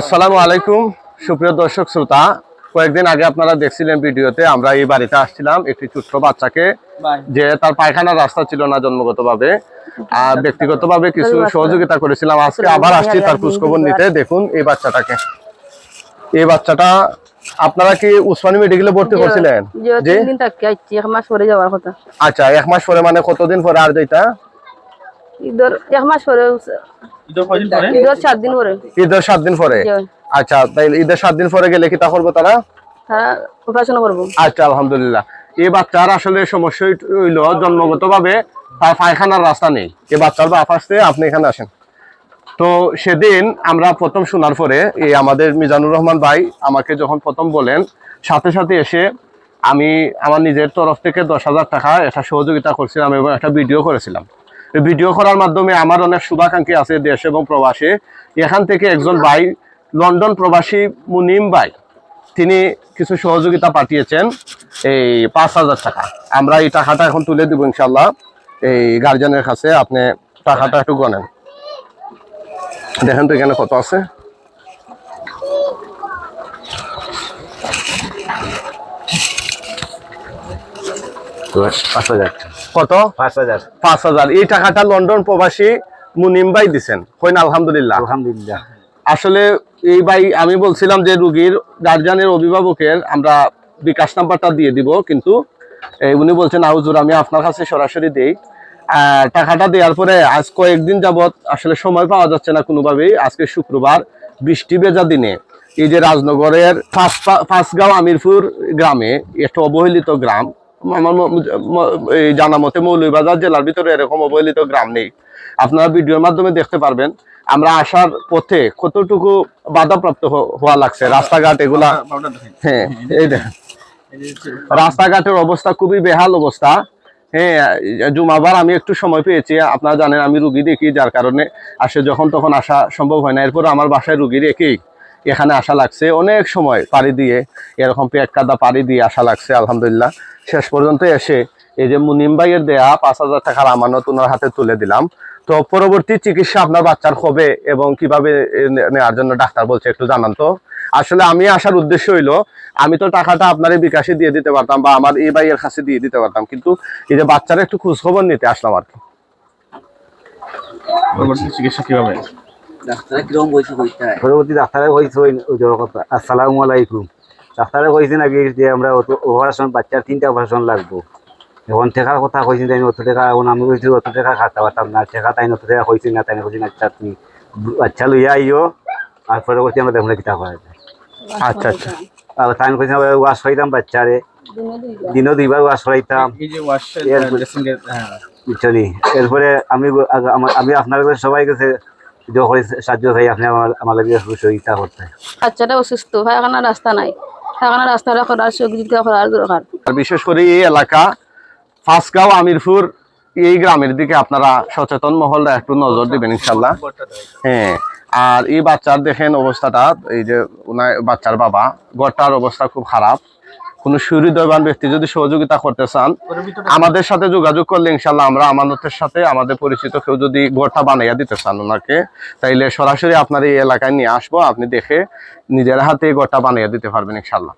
আসসালামু আলাইকুম সুপ্রিয় দর্শক শ্রোতা। কয়েকদিন আগে আপনারা দেখছিলেন ভিডিওতে আমরা এই বাড়িতে আসছিলাম একটি ছোট্ট বাচ্চাকে যে তার পায়খানার রাস্তা ছিল না জন্মগতভাবে। আর ব্যক্তিগতভাবে কিছু সহযোগিতা করেছিলাম। আজকে আবার আসছি তার খোঁজখবর নিতে। দেখুন এই বাচ্চাটাকে। এই বাচ্চাটা আপনারা কি উসমানী মেডিকেলে ভর্তি করছিলেন? যে যে তিন দিন থাকি এক মাস পরে যাওয়ার কথা। আচ্ছা এক মাস পরে মানে কতদিন পরে আর যেটা? ঈদর এক মাস পরে? ঈদর সাত দিন পরে। ঈদের সাত দিন পরে? আচ্ছা তাই ঈদের সাত দিন পরে গেলে কি তা করব তারা? তারা অপারেশন করব। আচ্ছা আলহামদুলিল্লাহ। এই বাচ্চার আসলে সমস্যা হইল জন্মগত ভাবে তার পায়খানার রাস্তা নেই। এই বাচ্চার বাপ আসতে আপনি এখানে আসেন। তো সেদিন আমরা প্রথম শোনার পরে এই আমাদের মিজানুর রহমান ভাই আমাকে যখন প্রথম বলেন সাথে সাথে এসে আমি আমার নিজের তরফ থেকে দশ হাজার টাকা একটা সহযোগিতা করছিলাম এবং একটা ভিডিও করেছিলাম। ভিডিও করার মাধ্যমে আমার অনেক শুভাকাঙ্ক্ষী আছে দেশ এবং প্রবাসে। এখান থেকে একজন ভাই, লন্ডন প্রবাসী মুনিম ভাই, তিনি কিছু সহযোগিতা পাঠিয়েছেন। এই পাঁচ হাজার টাকা। আমরা এই টাকাটা এখন তুলে দিব ইনশাল্লাহ এই গার্জেনের কাছে আপনি টাকাটা একটু গনেন। দেখেন তো এখানে কত আছে। পাঁচ হাজার। কত? পাঁচ হাজার। পাঁচ হাজার। এই টাকাটা লন্ডন প্রবাসী মুনিম ভাই দিছেন। কইন আলহামদুলিল্লাহ। আলহামদুলিল্লাহ। আসলে এই ভাই আমি বলছিলাম যে রুগীর গার্জিয়ানের অভিভাবকের আমরা বিকাশ নাম্বারটা দিয়ে দিব কিন্তু উনি বলছেন আউজুর আমি আপনার কাছে সরাসরি দেই। টাকাটা দেওয়ার পরে আজ কয়েকদিন যাবত আসলে সময় পাওয়া যাচ্ছে না কোনোভাবেই। আজকে শুক্রবার বৃষ্টি ভেজা দিনে। এই যে রাজনগরের পাঁচগাঁও আমিরপুর গ্রামে একটা অবহেলিত গ্রাম আমার জানা মতে মৌলভীবাজার জেলার ভিতরে এরকম অবহেলিত গ্রাম নেই। আপনারা ভিডিওর মাধ্যমে দেখতে পারবেন আমরা আসার পথে কতটুকু বাধাপ্রাপ্ত হওয়া লাগছে। রাস্তাঘাট এগুলা হ্যাঁ এই দেখেন। রাস্তাঘাটের অবস্থা খুবই বেহাল অবস্থা। হ্যাঁ জুমাবার আমি একটু সময় পেয়েছি। আপনারা জানেন আমি রুগী দেখি যার কারণে আসে যখন তখন আসা সম্ভব হয় না। এরপর আমার বাসায় রুগী রেখেই এখানে আসা লাগছে। অনেক সময় পাড়ি দিয়ে, এরকম পেট কাদা পাড়ি দিয়ে আসা লাগছে, আলহামদুলিল্লাহ। শেষ পর্যন্ত এসে এই যে মুনিম ভাইয়ের দেয়া পাঁচ হাজার টাকার আমানত ওনার হাতে তুলে দিলাম। তো পরবর্তী চিকিৎসা আপনার বাচ্চার হবে এবং কীভাবে নেওয়ার জন্য ডাক্তার বলছে একটু জানান তো। আসলে আমি আসার উদ্দেশ্য হইল, আমি তো টাকাটা আপনার বিকাশে দিয়ে দিতে পারতাম বা আমার এই ভাইয়ের কাছে দিয়ে দিতে পারতাম, কিন্তু এই যে বাচ্চারা একটু খোঁজখবর নিতে আসলাম আর কি। চিকিৎসা কীভাবে? ডাক্তার কীরকম পরবর্তী ডাক্তারে কইছে ওই জোর কথা। আসসালামু আলাইকুম। ডাক্তারে কইছে নাকি যে আমরা অপারেশন বাচ্চার তিনটা অপারেশন লাগবো? এখন টেকার কথা কইছি তাই অত টাকা এখন আমি কইছি অত টাকা খাতে পারতাম না। টেকা তাই অত টাকা কইছি না তাই কইছি না আচ্ছা তুমি বাচ্চা লইয়া আইও আর পরবর্তী আমরা দেখুন কিতা করা যায়। আচ্ছা আচ্ছা। আর তাই কইছি ওয়াশ করাইতাম বাচ্চারে। দিনও দুইবার ওয়াশ করাইতাম। এই যে ওয়াশ এর- ড্রেসিং এর হ্যাঁ। এরপরে আমি আমার- আমি আপনার কাছে সবাই কাছে করে সাহায্য চাই আপনি আমার আমার লাগে সহযোগিতা করতে বাচ্চাটা অসুস্থ পায়খানার রাস্তা নাই। পায়খানার রাস্তাটা করার সহযোগিতা করার দরকার আর বিশেষ করে এই এলাকা ফাঁসগাঁও আমিরপুর এই গ্রামের দিকে আপনারা সচেতন মহলরা একটু নজর দিবেন ইনশাল্লাহ হ্যাঁ আর এই বাচ্চার দেখেন অবস্থাটা এই যে বাচ্চার বাবা গড়টার অবস্থা খুব খারাপ। কোনো সুহৃদয়বান ব্যক্তি যদি সহযোগিতা করতে চান, আমাদের সাথে যোগাযোগ করলে ইনশাল্লাহ আমরা আমানতের সাথে আমাদের পরিচিত কেউ যদি ঘরটা বানাইয়া দিতে চান ওনাকে, তাইলে সরাসরি আপনার এই এলাকায় নিয়ে আসব, আপনি দেখে নিজের হাতে গড়টা বানাইয়া দিতে পারবেন ইনশাল্লাহ।